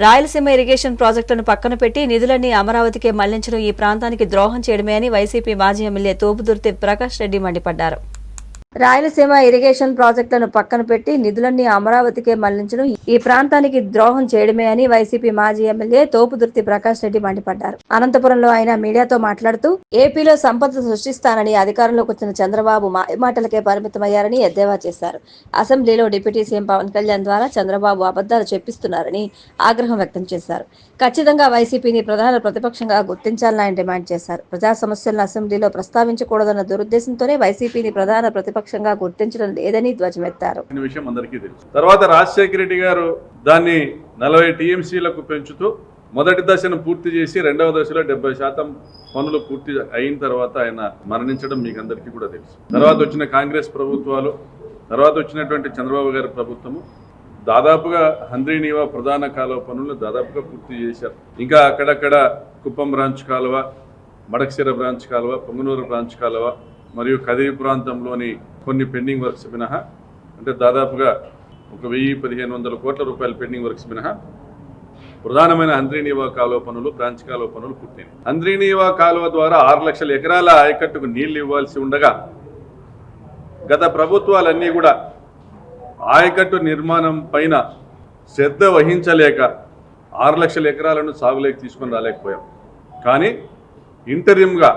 Rayalaseema irrigation ప్రాజెక్టులను పక్కన పెట్టి నిధులన్నీ అమరావతికే మళ్ళించడం ఈ ప్రాంతానికి ద్రోహం చేయడమే అని వైసీపీ మాజీ ఎమ్మెల్యే తోపుదుర్తి ప్రకాష్ రెడ్డి మండిపడ్డారు. రాయలసీమ ఇరిగేషన్ ప్రాజెక్టులను పక్కన పెట్టి నిధులన్నీ అమరావతికే మళ్ళించడం ఈ ప్రాంతానికి ద్రోహం చేయడమే అని వైసీపీ మాజీ ఎమ్మెల్యే తోపుదుర్తి ప్రకాష్ రెడ్డి మండిపడ్డారు. అనంతపురంలో ఆయన మీడియాతో మాట్లాడుతూ ఏపీలో సంపద సృష్టిస్తానని అధికారంలోకి వచ్చిన చంద్రబాబు మాటలకే పరిమితమయ్యారని ఎద్దేవా చేశారు. అసెంబ్లీలో డిప్యూటీ సీఎం పవన్ కళ్యాణ్ ద్వారా చంద్రబాబు అబద్దాలు చెప్పిస్తున్నారని ఆగ్రహం వ్యక్తం చేశారు. ఖచ్చితంగా వైసీపీని ప్రధాన ప్రతిపక్షంగా గుర్తించాలని ఆయన డిమాండ్ చేశారు. ప్రజా సమస్యలను అసెంబ్లీలో ప్రస్తావించకూడదన్న దురుద్దేశంతోనే వైసీపీని ప్రధాన నిష్పక్షంగా గుర్తించడం లేదని ధ్వజమెత్తారు. విషయం అందరికీ తెలుసు. తర్వాత రాజశేఖర రెడ్డి గారు దాన్ని నలభై టీఎంసీలకు పెంచుతూ మొదటి దశను పూర్తి చేసి రెండవ దశలో డెబ్బై శాతం పనులు పూర్తి అయిన తర్వాత ఆయన మరణించడం మీకు అందరికీ కూడా తెలుసు. తర్వాత వచ్చిన కాంగ్రెస్ ప్రభుత్వాలు తర్వాత వచ్చినటువంటి చంద్రబాబు గారి ప్రభుత్వము దాదాపుగా హంద్రీనీవా ప్రధాన కాలువ పనులు దాదాపుగా పూర్తి చేశారు. ఇంకా అక్కడక్కడ కుప్పం బ్రాంచ్ కాలువ మడకశిర బ్రాంచ్ కాలువ పొంగనూరు బ్రాంచ్ కాలువ మరియు కదిరి ప్రాంతంలోని కొన్ని పెండింగ్ వర్క్స్ మినహా అంటే దాదాపుగా ఒక వెయ్యి పదిహేను వందల కోట్ల రూపాయల పెండింగ్ వర్క్స్ మినహా ప్రధానమైన అంద్రీనీవా కాలువ పనులు ప్రాంచ్ కాలువ పనులు పూర్తయినాయి. అంద్రీనీవా కాలువ ద్వారా ఆరు లక్షల ఎకరాల ఆయకట్టుకు నీళ్ళు ఇవ్వాల్సి ఉండగా గత ప్రభుత్వాలన్నీ కూడా ఆయకట్టు నిర్మాణం పైన శ్రద్ధ వహించలేక ఆరు లక్షల ఎకరాలను సాగులోకి తీసుకొని రాలేకపోయాం. కానీ ఇంటర్యంగా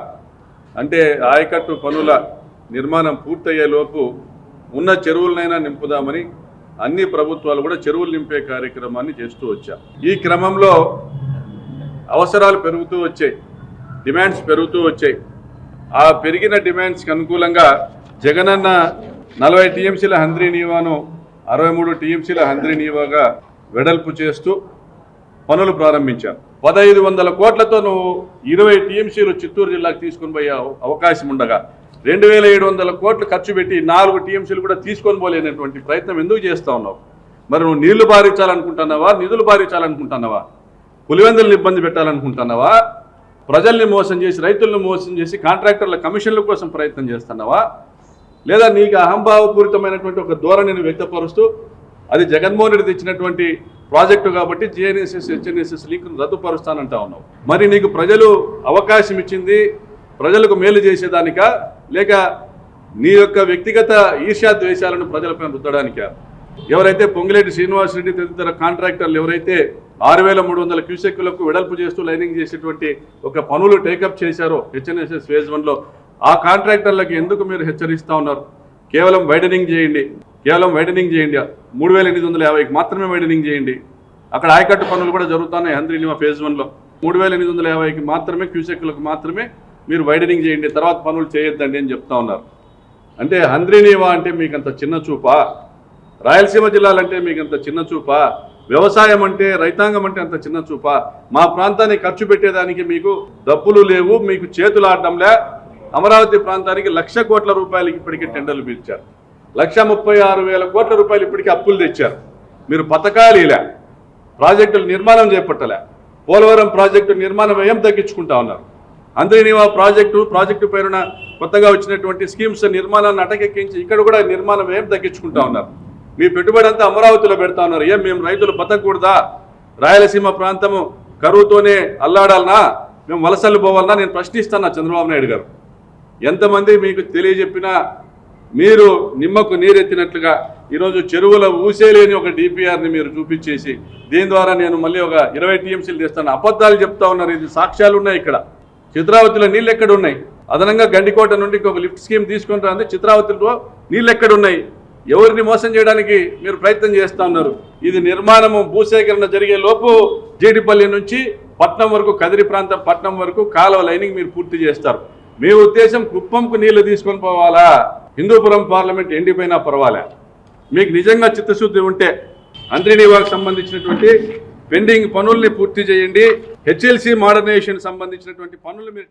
అంటే ఆయకట్టు పనుల నిర్మాణం పూర్తయ్యేలోపు ఉన్న చెరువులనైనా నింపుదామని అన్ని ప్రభుత్వాలు కూడా చెరువులు నింపే కార్యక్రమాన్ని చేస్తూ వచ్చాం. ఈ క్రమంలో అవసరాలు పెరుగుతూ వచ్చాయి. డిమాండ్స్ పెరుగుతూ వచ్చాయి. ఆ పెరిగిన డిమాండ్స్కి అనుకూలంగా జగనన్న నలభై టీఎంసీల హంద్రీ నీవాను అరవై మూడు టీఎంసీల హంద్రీ నీవాగా వెడల్పు చేస్తూ పనులు ప్రారంభించారు. పదహైదు వందల కోట్లతో నువ్వు ఇరవై టీఎంసీలు చిత్తూరు జిల్లాకు తీసుకొని పోయే అవకాశం ఉండగా రెండు వేల ఏడు వందల కోట్లు ఖర్చు పెట్టి నాలుగు టీఎంసీలు కూడా తీసుకొని పోలేనటువంటి ప్రయత్నం ఎందుకు చేస్తూ ఉన్నావు? మరి నువ్వు నీళ్ళు భారించాలనుకుంటున్నావా నిధులు భారించాలనుకుంటున్నావా పులివెందులను ఇబ్బంది పెట్టాలనుకుంటున్నావా? ప్రజల్ని మోసం చేసి రైతులను మోసం చేసి కాంట్రాక్టర్ల కమిషన్ల కోసం ప్రయత్నం చేస్తున్నావా? లేదా నీకు అహంభావపూరితమైనటువంటి ఒక ధోరణిని వ్యక్తపరుస్తూ అది జగన్మోహన్ రెడ్డి తెచ్చినటువంటి ప్రాజెక్టు కాబట్టి జిఎన్ఎస్ఎస్ హెచ్ఎన్ఎస్ఎస్ లింక్ను రద్దుపరుస్తానంటా ఉన్నావు. మరి నీకు ప్రజలు అవకాశం ఇచ్చింది ప్రజలకు మేలు చేసేదానికా? లేక నీ యొక్క వ్యక్తిగత ఈర్ష్యా ద్వేషాలను ప్రజలపై రుద్దడానికా? ఎవరైతే పొంగిరెడ్డి శ్రీనివాస్ రెడ్డి తదితర కాంట్రాక్టర్లు ఎవరైతే ఆరు వేల మూడు వందల క్యూసెక్లకు వెడల్పు చేస్తూ లైనింగ్ చేసేటువంటి ఒక పనులు టేకప్ చేశారో హెచ్ఎన్ఎస్ఎస్ ఫేజ్ వన్లో ఆ కాంట్రాక్టర్లకు ఎందుకు మీరు హెచ్చరిస్తూ ఉన్నారు? కేవలం వైడనింగ్ చేయండి. కేవలం వైడనింగ్ చేయండి. మూడు వేల ఎనిమిది వందల యాభైకి మాత్రమే వైడనింగ్ చేయండి. అక్కడ ఆయకట్టు పనులు కూడా జరుగుతున్నాయి హంద్రీనివా ఫేజ్ వన్లో. మూడు వేల ఎనిమిది వందల యాభైకి మాత్రమే క్యూసెక్లకు మాత్రమే మీరు వైడనింగ్ చేయండి తర్వాత పనులు చేయొద్దండి అని చెప్తా ఉన్నారు. అంటే హంద్రీనీవా అంటే మీకు అంత చిన్న చూపా? రాయలసీమ జిల్లాలంటే మీకు అంత చిన్న చూపా? వ్యవసాయం అంటే రైతాంగం అంటే అంత చిన్న చూపా? మా ప్రాంతాన్ని ఖర్చు పెట్టేదానికి మీకు డబ్బులు లేవు మీకు చేతులు ఆడడంలే అమరావతి ప్రాంతానికి లక్ష కోట్ల రూపాయలకి ఇప్పటికే టెండర్లు పిలిచారు. లక్ష ముప్పై ఆరు వేల కోట్ల రూపాయలు ఇప్పటికే అప్పులు తెచ్చారు. మీరు పథకాలు ఇలా ప్రాజెక్టులు నిర్మాణం చేపట్టలే. పోలవరం ప్రాజెక్టు నిర్మాణ వ్యయం తగ్గించుకుంటా ఉన్నారు. అంద్రీనివా ప్రాజెక్టు ప్రాజెక్టు పేరున కొత్తగా వచ్చినటువంటి స్కీమ్స్ నిర్మాణాన్ని అటకెక్కించి ఇక్కడ కూడా నిర్మాణం ఏం తగ్గించుకుంటా ఉన్నారు? మీ పెట్టుబడి అంతా అమరావతిలో పెడతా ఉన్నారు. ఏం మేము రైతులు బతకూడదా? రాయలసీమ ప్రాంతము కరువుతోనే అల్లాడాలనా? మేము వలసలు పోవాలన్నా నేను ప్రశ్నిస్తాను చంద్రబాబు నాయుడు గారు. ఎంతమంది మీకు తెలియజెప్పినా మీరు నిమ్మకు నీరెత్తినట్లుగా ఈరోజు చెరువుల ఊసేలేని ఒక డిపిఆర్ని మీరు చూపించేసి దీని ద్వారా నేను మళ్ళీ ఒక ఇరవై టీఎంసీలు తెస్తాను. అబద్ధాలు చెప్తా ఉన్నారు. ఇది సాక్ష్యాలు ఉన్నాయి ఇక్కడ. చిత్రావతిలో నీళ్ళు ఎక్కడ ఉన్నాయి అదనంగా గండికోట నుండి ఇంకొక లిఫ్ట్ స్కీమ్ తీసుకొని రాంది. చిత్రావతిలో నీళ్ళు ఎక్కడున్నాయి ఎవరిని మోసం చేయడానికి మీరు ప్రయత్నం చేస్తా ఉన్నారు? ఇది నిర్మాణము భూసేకరణ జరిగే లోపు జేడిపల్లి నుంచి పట్నం వరకు కదిరి ప్రాంతం పట్నం వరకు కాలువ లైనింగ్ మీరు పూర్తి చేస్తారు. మీ ఉద్దేశం కుప్పంకు నీళ్ళు తీసుకొని పోవాలా? హిందూపురం పార్లమెంట్ ఎండిపోయినా పర్వాలే. మీకు నిజంగా చిత్తశుద్ధి ఉంటే అంత్రినివాకు సంబంధించినటువంటి పెండింగ్ పనుల్ని పూర్తి చేయండి. హెచ్ఎల్సి మోడర్నైజేషన్ సంబంధించినటువంటి పనులు మీరు